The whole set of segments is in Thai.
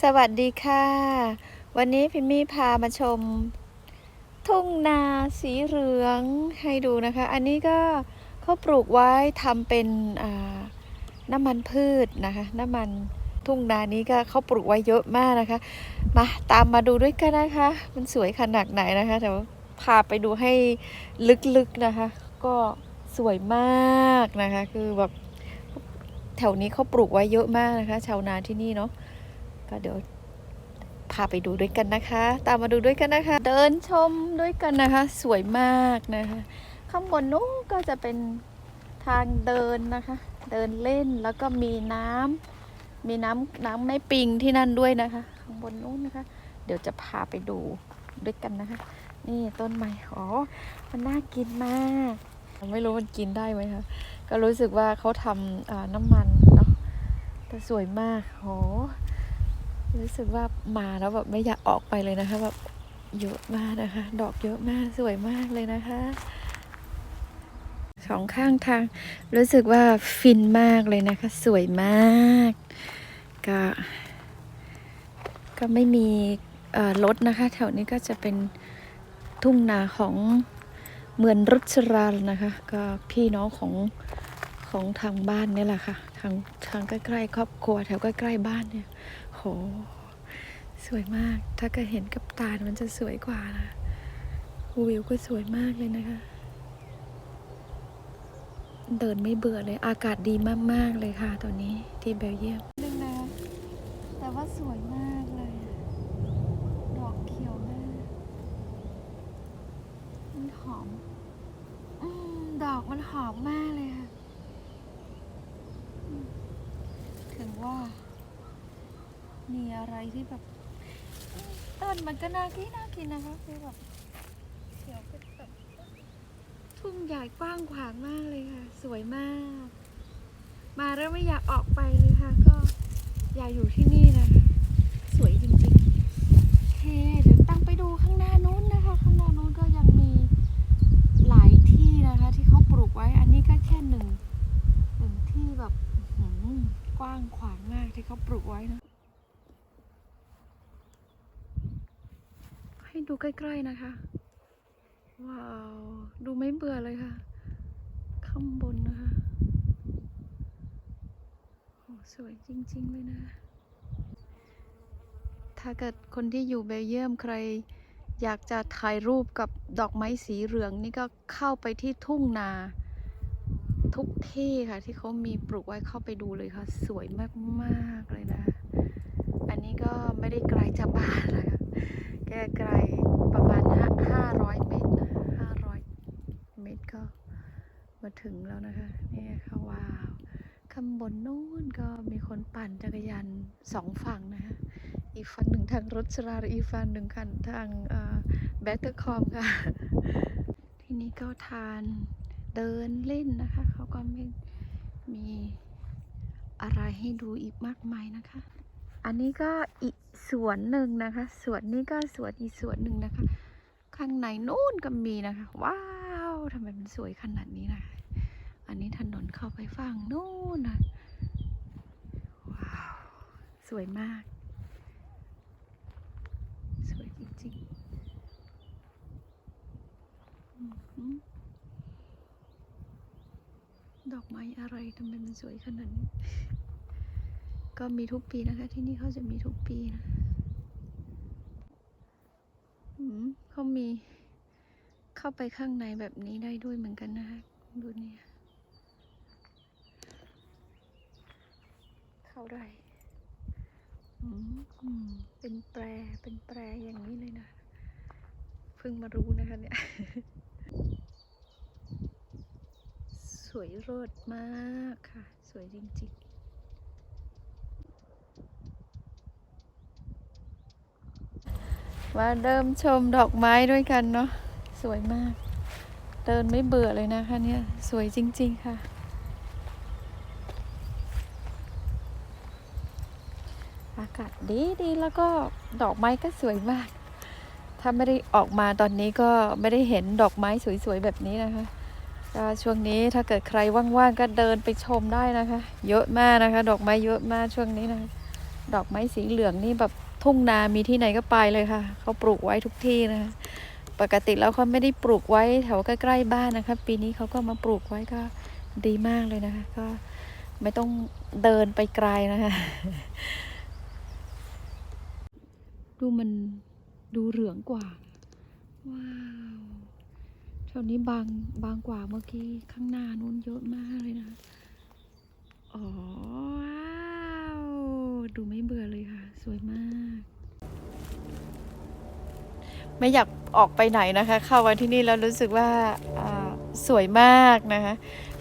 สวัสดีค่ะ วันนี้พิมมี่พามาชม ทุ่งนาสีเหลืองให้ดูนะคะ อันนี้ก็เขาปลูกไว้ทำเป็นน้ำมันพืชนะคะ น้ำมันทุ่งนานี้ก็เขาปลูกไว้เยอะมากนะคะ มาตามมาดูด้วยกันนะคะ มันสวยขนาดไหนนะคะแต่ว่าพาไปดูให้ลึกๆนะคะ ก็สวยมากนะคะ คือแบบแถวนี้เขาปลูกไว้เยอะมากนะคะ ชาวนาที่นี่เนาะ ก็เดี๋ยวพาไปดูด้วยกันนะคะ ตามมาดูด้วยกันนะคะ เดินชมด้วยกันนะคะ สวยมากนะคะ ข้างบนนู้นก็จะเป็นทางเดินนะคะ เดินเล่นแล้วก็มีน้ำมีน้ำน้ำไม่ปิงที่นั่นด้วยนะคะ ข้างบนนู้นนะคะ เดี๋ยวจะพาไปดูด้วยกันนะคะ นี่ต้นไม้อ๋อมันน่ากินมากไม่รู้มันกินได้ไหมคะก็รู้สึกว่าเขาทำน้ำมันเนาะแต่สวยมากโห รู้สึกว่ามาแล้วแบบไม่อยากออกไปเลยนะคะแบบเยอะมากนะคะ ดอกเยอะมากสวยมากเลยนะคะสองข้างทาง รู้สึกว่าฟินมากเลยนะคะ สวยมาก ก็ ก็ไม่มีรถนะคะ แถวนี้ก็จะเป็นทุ่งนาของเมืองรุชราลนะคะ ก็พี่น้องของของทางบ้านนี่แหละค่ะ ทางทางใกล้ๆครอบครัวแถวใกล้ๆบ้านเนี่ย ห สวยมาก ถ้าเกิดเห็นกับตา มันจะสวยกว่านะวิวก็สวยมากเลยนะคะ เดินไม่เบื่อเลย อากาศดีมาก ๆ เลยค่ะตอนนี้ที่เบลเยียมนึงนะแต่ว่าสวยมากเลย ดอกเขียวมากมันหอมอืมดอกมันหอมมากเลยค่ะ ถึงว่า มีอะไรที่แบบต้นมันก็น่ากินน่ากินนะคะคือแบบเขียวเป็นแบบทุ่งใหญ่กว้างขวางมากเลยค่ะ สวยมาก มาแล้วไม่อยากออกไปเลยค่ะ ก็อยากอยู่ที่นี่นะคะ สวยจริงๆโอเคเดี๋ยวตั้งไปดูข้างหน้านู้นนะคะ ข้างหน้านู้นก็ยังมีหลายที่นะคะ ที่เขาปลูกไว้ อันนี้ก็แค่หนึ่งหนึ่งที่แบบกว้างขวางมากที่เขาปลูกไว้นะ ให้ดูใกล้ๆนะคะ ว้าว ดูไม่เบื่อเลยค่ะ ข้างบนนะคะโอ้สวยจริงๆเลยนะ ถ้าเกิดคนที่อยู่เบลเยียมใครอยากจะถ่ายรูปกับดอกไม้สีเหลืองนี่ก็เข้าไปที่ทุ่งนาทุกที่ค่ะที่เขามีปลูกไว้เข้าไปดูเลยค่ะ สวยมาก ๆ เลยนะ อันนี้ก็ไม่ได้ไกลจากบ้านนะคะ แกไกลประมาณห้าร้อยเมตรห้าร้อยเมตรก็มาถึงแล้วนะคะนี่ค่ะว้าวข้างบนนู้นก็มีคนปั่นจักรยานสองฝั่งนะคะอีกฝั่งหนึ่งทางรถชราอีกฝั่งหนึ่งคันทางแบตเตอร์คอมค่ะ ที่นี่ก็ทานเดินเล่นนะคะ เขาก็ไม่มีอะไรให้ดูอีกมากมายนะคะ อันนี้ก็อีกสวนหนึ่งนะคะ สวนนี้ก็สวนอีกสวนหนึ่งนะคะ ข้างในนู้นก็มีนะคะ ว้าวทำไมมันสวยขนาดนี้นะคะอันนี้ถนนเข้าไปฝั่งนู้นนะว้าว สวยมาก สวยจริงๆดอกไม้อะไรทำไมมันสวยขนาดนี้ ก็มีทุกปีนะคะ ที่นี่เขาจะมีทุกปีนะอืมเขามีเข้าไปข้างในแบบนี้ได้ด้วยเหมือนกันนะคะ ดูเนี่ยเข้าได้อืมเป็นแปรเป็นแปรอย่างนี้เลยนะ เพิ่งมารู้นะคะเนี่ย สวยโรดมากค่ะ สวยจริง ๆ มาเริ่มชมดอกไม้ด้วยกันเนาะสวยมาก เดินไม่เบื่อเลยนะคะเนี่ยสวยจริง ๆ ค่ะ อากาศดีดีแล้วก็ดอกไม้ก็สวยมาก ถ้าไม่ได้ออกมาตอนนี้ก็ไม่ได้เห็นดอกไม้สวยๆแบบนี้นะคะก็ช่วงนี้ถ้าเกิดใครว่างๆก็เดินไปชมได้นะคะ เยอะมากนะคะ ดอกไม้เยอะมากช่วงนี้นะคะดอกไม้สีเหลืองนี่แบบ ทุ่งนามีที่ไหนก็ไปเลยค่ะ เขาปลูกไว้ทุกที่นะคะปกติแล้วเขาไม่ได้ปลูกไว้แถวใกล้ๆบ้านนะคะ ปีนี้เขาก็มาปลูกไว้ก็ดีมากเลยนะคะ ก็ไม่ต้องเดินไปไกลนะคะ ดูมันดูเหลืองกว่า ว้าวแถวนี้บางบางกว่าเมื่อกี้ข้างหน้านู้นเยอะมากเลยนะ อ๋อว้าว ดูไม่เบื่อเลยค่ะ สวยมาก ไม่อยากออกไปไหนนะคะ เข้ามาที่นี่แล้วรู้สึกว่าสวยมากนะคะ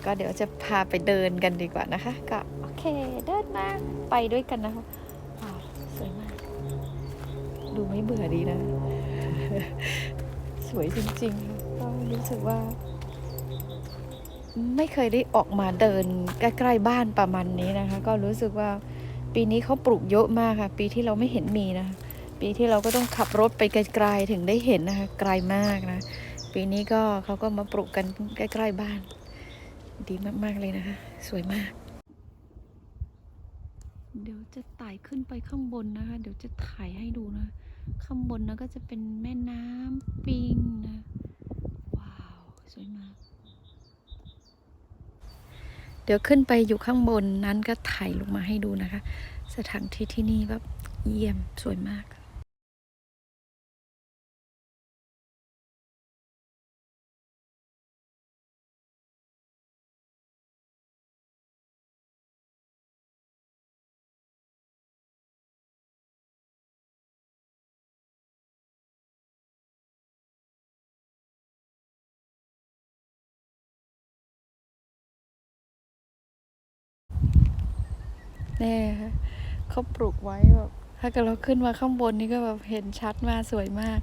ก็เดี๋ยวจะพาไปเดินกันดีกว่านะคะ ก็โอเคเดินมาไปด้วยกันนะคะสวยมาก ดูไม่เบื่อดีนะ สวยจริงๆค่ะก็รู้สึกว่าไม่เคยได้ออกมาเดินใกล้ๆบ้านประมาณนี้นะคะ ก็รู้สึกว่า ปีนี้เขาปลูกเยอะมากค่ะ ปีที่เราไม่เห็นมีนะคะปีที่เราก็ต้องขับรถไปไกลๆถึงได้เห็นนะคะไกลมากนะ ปีนี้ก็เขาก็มาปลูกกันใกล้ๆบ้าน ดีมากๆเลยนะคะ สวยมาก เดี๋ยวจะไต่ขึ้นไปข้างบนนะคะ เดี๋ยวจะถ่ายให้ดูนะ ข้างบนนะก็จะเป็นแม่น้ำปิงนะ ว้าว สวยมาก ดี๋ยวขึ้นไปอยู่ข้างบนนั้นก็ถ่ายลงมาให้ดูนะคะ สถานที่ที่นี่แบบเยี่ยมสวยมาก น่ค่ะเขาปลูกไว้แบบถ้าเกิดเราขึ้นมาข้างบนนี่ก็แบบเห็นชัดมากสวยมาก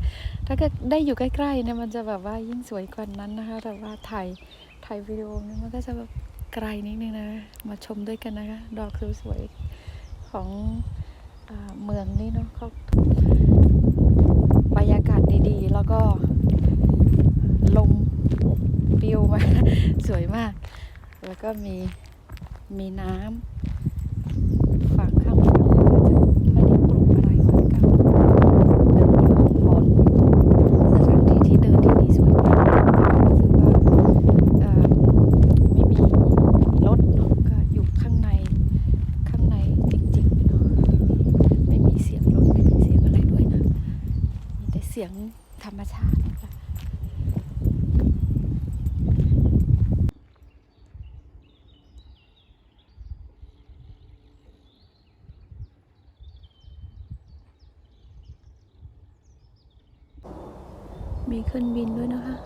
ถ้าเกิดได้อยู่ใกล้ๆเนี่ยมันจะแบบว่ายิ่งสวยกว่านั้นนะคะ แต่ว่าถ่ายถ่ายวิดีโอเนี่ยมันก็จะแบบไกลนิดนึงนะ มาชมด้วยกันนะคะ ดอกสวยๆของอเมืองนี่เนาะเขาบรรยากาศดีๆ แล้วก็ลมปิวมา สวยมาก แล้วก็มีมีน้ำ ฝั่งข้างฝั่งก็จะไม่ได้ปลูกอะไรเหมือนกับเดินอยู่ข้างบนสถานที่ที่เดินที่นี่สวยมากรู้สึกว่าไม่มีรถเนอะก็อยู่ข้างในข้างในจริงๆเนาะไม่มีไม่มีเสียงรถไม่มีเสียงอะไรด้วยนะมีแต่เสียงธรรมชาตินะคะ มีเครื่องบินด้วยนะคะ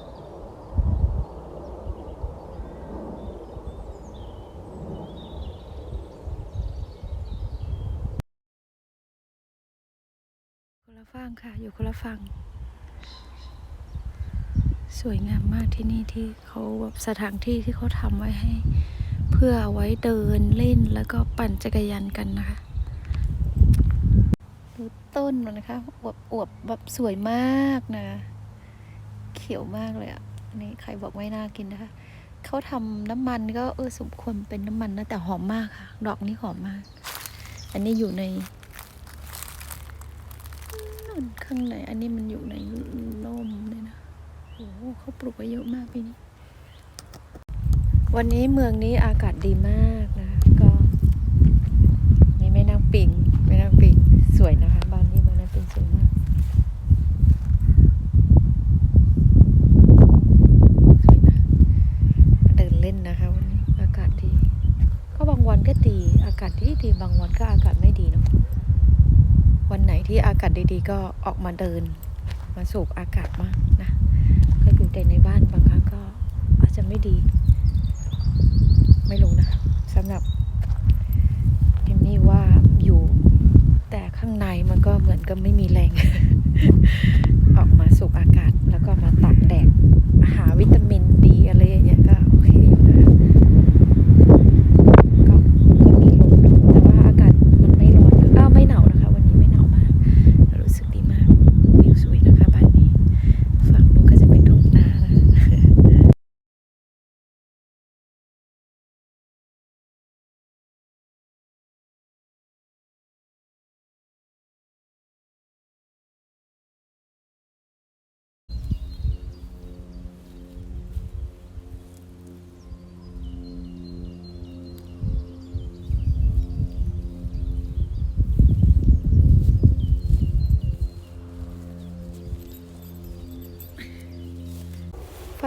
คนละฝั่งค่ะ อยู่คนละฝั่ง สวยงามมากที่นี่ที่เขาแบบสถานที่ที่เขาทำไว้ให้ เพื่อเอาไว้เดินเล่นแล้วก็ปั่นจักรยานกันนะคะดูต้นมันนะคะอวบอวบแบบสวยมากนะ เขียวมากเลยอะ่ะนี่ใครบอกไม่น่ากินนะคะเขาทำน้ำมันก็เออสมควรเป็นน้ำมันนะแต่หอมมากค่ะ ดอกนี้หอมมาก อันนี้อยู่ในนู่นข้างในอันนี้มันอยู่ในร่มเลยนะโอ้โหเขาปลูกไว้เยอะมากปีนี้ วันนี้เมืองนี้อากาศดีมากนะคะก็มีแม่น้ำปิงแม่น้ำปิงสวยนะคะ บ้านนี้แม่น้ำปิงสวยมาก สวยนะเดินเล่นนะคะวันนี้อากาศดี ก็บางวันก็ดี อ ดีบางวันก็อากาศไม่ดีเนาะวันไหนที่อากาศดีๆ ก็ออกมาเดิน มาสูบอากาศมากนะก็อยู่แต่ในบ้านบางครั้งก็อาจจะไม่ดี ไม่รู้นะสำหรับเอมนี่ว่าอยู่แต่ข้างในมันก็เหมือนกับไม่มีแรง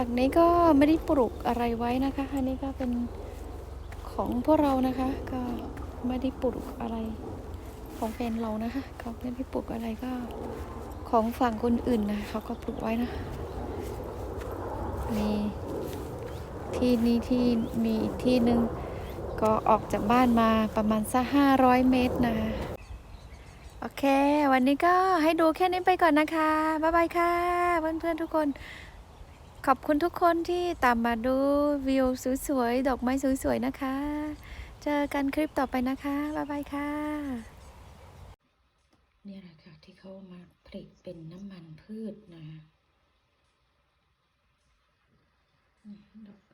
ฝั่งนี้ก็ไม่ได้ปลูกอะไรไว้นะคะ อันนี้ก็เป็นของพวกเรานะคะ ก็ไม่ได้ปลูกอะไรของแฟนเรานะคะเขาไม่ได้ปลูกอะไรก็ของฝั่งคนอื่นนะเขาก็ปลูกไว้นะมีที่นี้ที่มีอีกที่หนึ่งก็ออกจากบ้านมาประมาณสักห้าร้อยเมตรนะโอเค วันนี้ก็ให้ดูแค่นี้ไปก่อนนะคะ บ๊ายบายค่ะ เพื่อนๆทุกคน ขอบคุณทุกคนที่ตามมาดูวิวสวยๆ ดอกไม้สวยๆ นะคะ เจอกันคลิปต่อไปนะคะ บ๊ายบายค่ะเนี่ยแหละค่ะที่เขามาผลิตเป็นน้ำมันพืชนะดอก